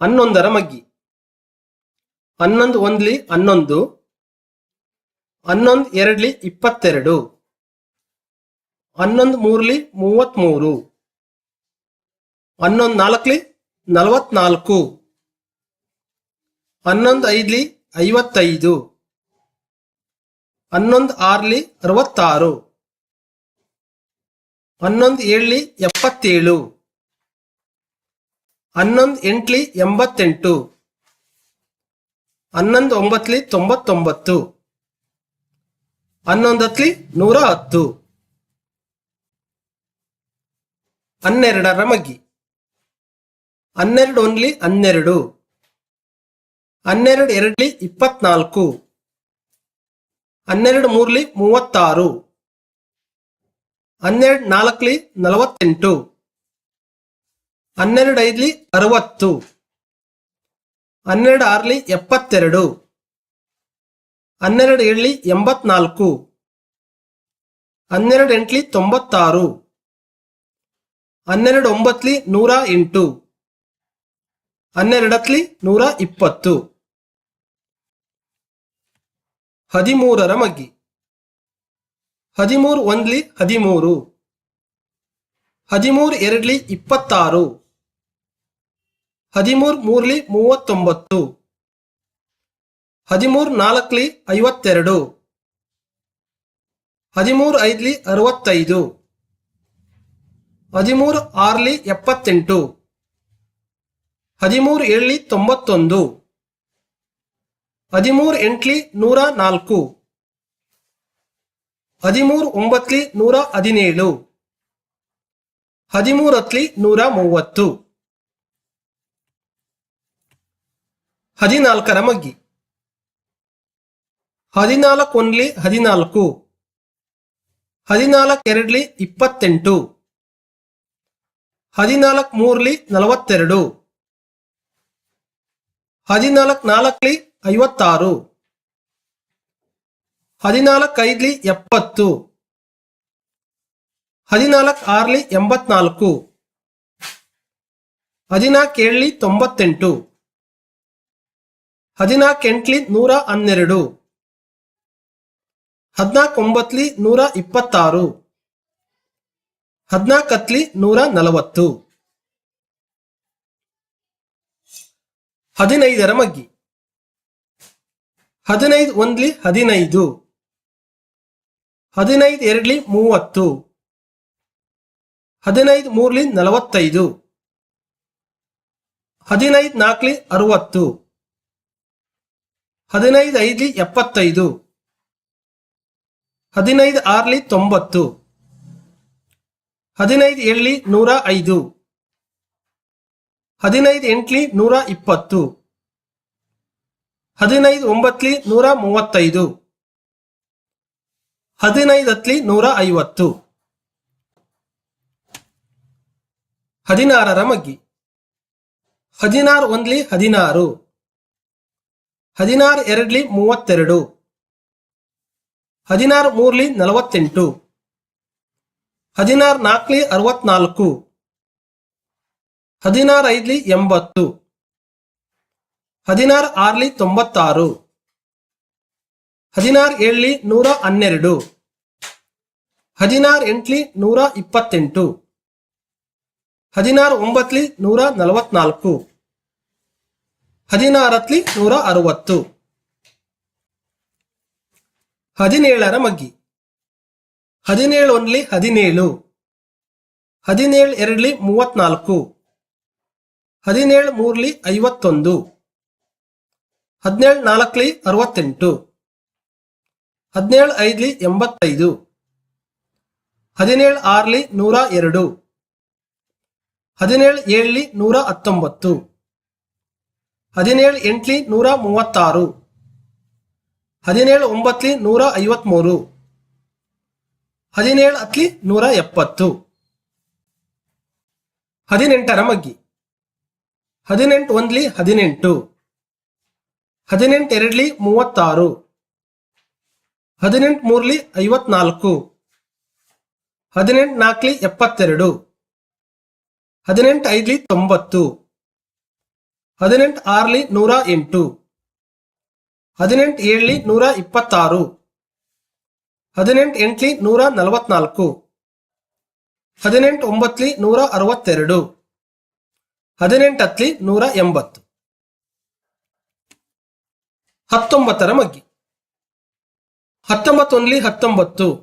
ಹನ್ನೊಂದರ ಮಗ್ಗಿ. ಹನ್ನೊಂದು ಒಂದ್ಲಿ ಹನ್ನೊಂದು ಹನ್ನೊಂದು ಎರಡ್ಲಿ ಇಪ್ಪತ್ತೆರಡು, ಹನ್ನೊಂದು ಮೂರ್ಲಿ ಮೂವತ್ಮೂರು, ಹನ್ನೊಂದು ನಾಲ್ಕಲಿ ನಲವತ್ನಾಲ್ಕು, ಹನ್ನೊಂದು ಐದ್ಲಿ ಐವತ್ತೈದು, ಹನ್ನೊಂದು ಆರ್ಲಿ ಅರವತ್ತಾರು, ಹನ್ನೊಂದು ಏಳ್ಲಿ ಎಪ್ಪತ್ತೇಳು. ಹನ್ನೊಂದು ಎಂಟ್ಲಿ ಎಂಬತ್ತೆಂಟು. ಹನ್ನೊಂದು ಒಂಬತ್ತಲಿ ತೊಂಬತ್ತೊಂಬತ್ತು. ಹನ್ನೊಂದತ್ಲಿ ನೂರ ಹತ್ತು ಹನ್ನೆರಡರ ಮಗ್ಗಿ ಹನ್ನೆರಡು ಒಂದ್ಲಿ ಹನ್ನೆರಡು. ಹನ್ನೆರಡು ಎರಡ್ಲಿ ಇಪ್ಪತ್ನಾಲ್ಕು. ಹನ್ನೆರಡು ಮೂರ್ಲಿ ಮೂವತ್ತಾರು. ಹನ್ನೆರಡು ನಾಲ್ಕಲಿ ನಲವತ್ತೆಂಟು. ಹನ್ನೆರಡು ಐದ್ಲಿ ಅರವತ್ತು. ಹನ್ನೆರಡು ಆರ್ಲಿ ಎಪ್ಪತ್ತೆರಡು. ಹನ್ನೆರಡು ಏಳ್ಲಿ ಎಂಬತ್ನಾಲ್ಕು. ಹನ್ನೆರಡು ಎಂಟ್ಲಿ ತೊಂಬತ್ತಾರು. ಹನ್ನೆರಡು ಒಂಬತ್ಲಿ ನೂರ ಎಂಟು. ಹನ್ನೆರಡತ್ಲಿ ನೂರ ಇಪ್ಪತ್ತು. ಹದಿಮೂರರ ಮಗ್ಗಿ. ಹದಿಮೂರು ಒಂದ್ಲಿ ಹದಿಮೂರು. ಹದಿಮೂರು ಎರಡ್ಲಿ ಇಪ್ಪತ್ತಾರು. ಹದಿಮೂರು ಮೂರ್ಲಿ ಮೂವತ್ತೊಂಬತ್ತು. ಹದಿಮೂರು ನಾಲ್ಕಲಿ ಐವತ್ತೆರಡು. ಹದಿಮೂರು ಐದ್ಲಿ ಅರವತ್ತೈದು. ಹದಿಮೂರು ಆರ್ಲಿ ಎಪ್ಪತ್ತೆಂಟು. ಹದಿಮೂರು ಏಳ್ಲಿ ತೊಂಬತ್ತೊಂದು. ಹದಿಮೂರು ಎಂಟ್ಲಿ ನೂರ ನಾಲ್ಕು. ಹದಿಮೂರು ಒಂಬತ್ಲಿ ನೂರ ಹದಿನೇಳು. ಹದಿಮೂರತ್ಲಿ ನೂರ ಮೂವತ್ತು. ಹದಿನಾಲ್ಕರ ಮಗ್ಗಿ. ಹದಿನಾಲ್ಕು ಒಂದ್ಲಿ ಹದಿನಾಲ್ಕು. ಹದಿನಾಲ್ಕು ಎರಡ್ಲಿ ಇಪ್ಪತ್ತೆಂಟು. ಹದಿನಾಲ್ಕು ಮೂರ್ಲಿ ನಲವತ್ತೆರಡು. ಹದಿನಾಲ್ಕು ನಾಲ್ಕಲಿ ಐವತ್ತಾರು. ಹದಿನಾಲ್ಕೈದ್ಲಿ ಎಪ್ಪತ್ತು. ಹದಿನಾಲ್ಕು ಆರ್ಲಿ ಎಂಬತ್ನಾಲ್ಕು. ಹದಿನಾಲ್ಕು ಏಳ್ಲಿ ತೊಂಬತ್ತೆಂಟು. ಹದಿನಾಲ್ಕು ಎಂಟ್ಲಿ ನೂರ ಹನ್ನೆರಡು. ಹದಿನಾಲ್ಕೊಂಬತ್ಲಿ ನೂರ ಇಪ್ಪತ್ತಾರು. ಹದಿನಾಲ್ಕತ್ಲಿ ನೂರ ನಲವತ್ತು. ಹದಿನೈದರ ಮಗ್ಗಿ. ಹದಿನೈದು ಒಂದ್ಲಿ ಹದಿನೈದು. ಹದಿನೈದು ಎರಡ್ಲಿ ಮೂವತ್ತು. ಹದಿನೈದು ಮೂರ್ಲಿ ನಲವತ್ತೈದು. ಹದಿನೈದು ನಾಲ್ಕಲಿ ಅರವತ್ತು. ಹದಿನೈದು ಐದ್ಲಿ ಎಪ್ಪತ್ತೈದು. ಹದಿನೈದು ಆರ್ಲಿ ತೊಂಬತ್ತು. ಹದಿನೈದು ಏಳ್ಲಿ ನೂರ ಐದು. ಹದಿನೈದು ಎಂಟ್ಲಿ ನೂರ ಇಪ್ಪತ್ತು. ಹದಿನೈದು ಒಂಬತ್ಲಿ ನೂರ ಮೂವತ್ತೈದು. ಹದಿನೈದು ಹತ್ಲಿ ನೂರ ಐವತ್ತು. ಹದಿನಾರರ ಮಗ್ಗಿ. ಹದಿನಾರು ಒಂದ್ಲಿ ಹದಿನಾರು. ಹದಿನಾರು ಎರಡ್ಲಿ ಮೂವತ್ತೆರಡು. ಹದಿನಾರು ಮೂರ್ಲಿ ನಲವತ್ತೆಂಟು. ಹದಿನಾರು ನಾಲ್ಕಲಿ ಅರವತ್ನಾಲ್ಕು. ಹದಿನಾರು ಐದ್ಲಿ ಎಂಬತ್ತು. ಹದಿನಾರು ಆರ್ಲಿ ತೊಂಬತ್ತಾರು. ಹದಿನಾರು ಏಳ್ಲಿ ನೂರ ಹನ್ನೆರಡು. ಹದಿನಾರು ಎಂಟ್ಲಿ ನೂರ ಇಪ್ಪತ್ತೆಂಟು. ಹದಿನಾರು ಒಂಬತ್ತಲಿ ನೂರ ನಲವತ್ನಾಲ್ಕು. ಹದಿನಾರತ್ಲಿ ನೂರ ಅರವತ್ತು. ಹದಿನೇಳರ ಮಗ್ಗಿ. ಹದಿನೇಳು ಒಂದ್ಲಿ ಹದಿನೇಳು. ಹದಿನೇಳು ಎರಡ್ಲಿ ಮೂವತ್ನಾಲ್ಕು. ಹದಿನೇಳು ಮೂರ್ಲಿ ಐವತ್ತೊಂದು. ಹದಿನೇಳು ನಾಲ್ಕಲಿ ಅರವತ್ತೆಂಟು. ಹದಿನೇಳು ಐದ್ಲಿ ಎಂಬತ್ತೈದು. ಹದಿನೇಳು ಆರ್ಲಿ ನೂರ ಎರಡು. ಹದಿನೇಳು ಏಳ್ಲಿ ನೂರ ಹತ್ತೊಂಬತ್ತು. ಹದಿನೇಳು ಎಂಟ್ಲಿ ನೂರ ಮೂವತ್ತಾರು. ಹದಿನೇಳು ಒಂಬತ್ತಲಿ ನೂರ ಐವತ್ಮೂರು. ಹದಿನೇಳು ಹತ್ಲಿ ನೂರ ಎಪ್ಪತ್ತು. ಹದಿನೆಂಟರ ಮಗ್ಗಿ. ಹದಿನೆಂಟು ಒಂದ್ಲಿ ಹದಿನೆಂಟು. ಹದಿನೆಂಟು ಎರಡ್ಲಿ ಮೂವತ್ತಾರು. ಹದಿನೆಂಟು ಮೂರ್ಲಿ ಐವತ್ನಾಲ್ಕು. ಹದಿನೆಂಟು ನಾಲ್ಕಲಿ ಎಪ್ಪತ್ತೆರಡು. ಹದಿನೆಂಟು ಐದ್ಲಿ ತೊಂಬತ್ತು. ಹದಿನೆಂಟು ಆರ್ಲಿ ನೂರ ಎಂಟು. ಹದಿನೆಂಟು ಏಳ್ಲಿ ನೂರ ಇಪ್ಪತ್ತಾರು. ಹದಿನೆಂಟು ಎಂಟ್ಲಿ ನೂರ ನಲವತ್ನಾಲ್ಕು. ಹದಿನೆಂಟು ಒಂಬತ್ತಲಿ ನೂರ ಅರವತ್ತೆರಡು. ಹದಿನೆಂಟು ಹತ್ಲಿ ನೂರ ಎಂಬತ್ತು. ಹತ್ತೊಂಬತ್ತರ ಮಗ್ಗಿ. ಹತ್ತೊಂಬತ್ತೊಂದ್ಲಿ ಹತ್ತೊಂಬತ್ತು.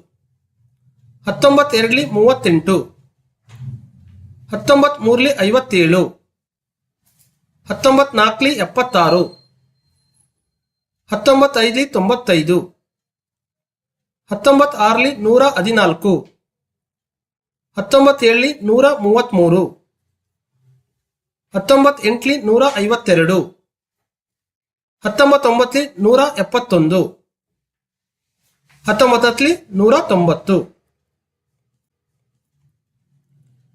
ಹತ್ತೊಂಬತ್ತೆರಡ್ಲಿ ಮೂವತ್ತೆಂಟು. ಹತ್ತೊಂಬತ್ ಮೂರ್ಲಿ ಐವತ್ತೇಳು. ಹತ್ತೊಂಬತ್ ನಾಲ್ಕಲಿ ಎಪ್ಪತ್ತಾರು. ಹತ್ತೊಂಬತ್ತೈದ್ಲಿ ತೊಂಬತ್ತೈದು. ಹತ್ತೊಂಬತ್ ಆರ್ಲಿ ನೂರ ಹದಿನಾಲ್ಕು. ಹತ್ತೊಂಬತ್ತೇಳಲಿ ನೂರ ಮೂವತ್ತ್ಮೂರು ಹತ್ತೊಂಬತ್ ಎಂಟ್ಲಿ ನೂರ ಐವತ್ತೆರಡು. ಹತ್ತೊಂಬತ್ತೊಂಬತ್ತಲಿ ನೂರ ಎಪ್ಪತ್ತೊಂದು. ಹತ್ತೊಂಬತ್ತಲಿ ನೂರ ತೊಂಬತ್ತು.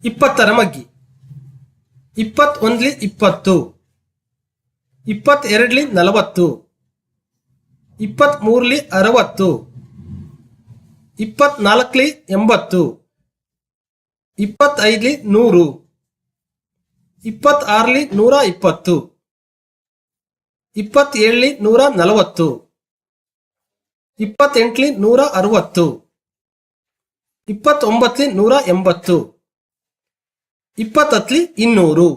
ಇಪ್ಪತ್ತರ ಮಗ್ಗಿ. ಇಪ್ಪತ್ತೊಂದ್ಲಿ ಇಪ್ಪತ್ತು. ಇಪ್ಪತ್ತೆರಡ್ಲಿ ನಲವತ್ತು ಇಪ್ಪತ್ತ್ಮೂರಲಿ ಅರವತ್ತು ಇಪ್ಪತ್ನಾಲ್ಕಲಿ ಎಂಬತ್ತು, ಇಪ್ಪತ್ತೈದ್ಲಿ ನೂರು, ಇಪ್ಪತ್ತಾರಲಿ ನೂರ ಇಪ್ಪತ್ತು, ಇಪ್ಪತ್ತೇಳಲಿ ನೂರ ನಲವತ್ತು, ಇಪ್ಪತ್ತೆಂಟ್ಲಿ ನೂರ ಅರವತ್ತು, ಇಪ್ಪತ್ತೊಂಬತ್ತಲಿ ನೂರ ಎಂಬತ್ತು, ಇಪ್ಪತ್ತತ್ಲಿ ಇನ್ನೂರು.